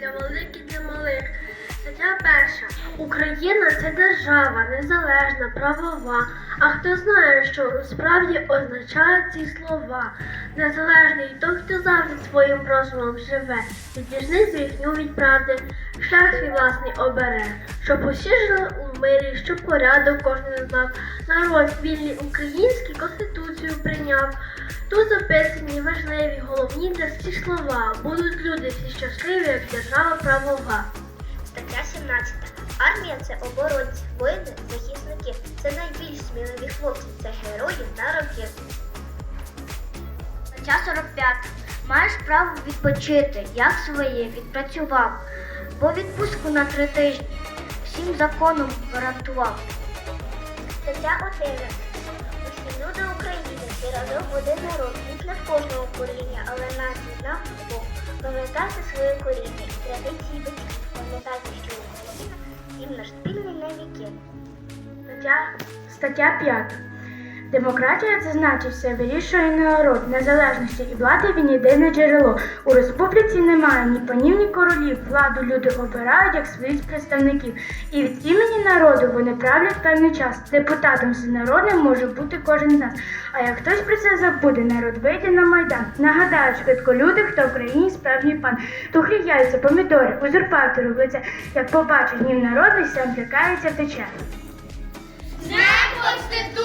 для великих, для малих. Стаття перша. Україна це держава, незалежна, правова. А хто знає, що справді означають ці слова? Незалежний той, хто завжди своїм розумом живе, відіжни брехню від правди, шлях свій власний обере, щоб усі жили у мирі, щоб порядок кожен знав. Народ вільний український конституцію прийняв. Тут записані важливі, головні для всіх слова. Будуть люди всі щасливі, як держава правова. Стаття 17. Армія це оборонці, воїни, захисники. Це найбільш сміливі хлопці, це герої на роки. Стаття 45. Маєш право відпочити, як своє відпрацював, бо відпустку на три тижні всім законом гарантував. Стаття 11. Люди України всі разом один народ, їх не в кожного коріння, але нації нам Бог. Пам'ятати своє коріння і традиції батьків. пам'ятати, що Україна їм наш спільний на віки. Стаття, стаття 5. Демократія це значить все вирішує народ, незалежності і влади він єдине джерело. У республіці немає ні панів, ні королів. Владу люди обирають як своїх представників. І від імені народу вони правлять певний час. Депутатом всенародним може бути кожен з нас. А як хтось про це забуде, народ вийде на майдан. Нагадають швидко люди, хто в країні справжній пан. Тухлі яйця, помідори, узурпатори в. Як побачить гнів народний, сам злякається втече. України!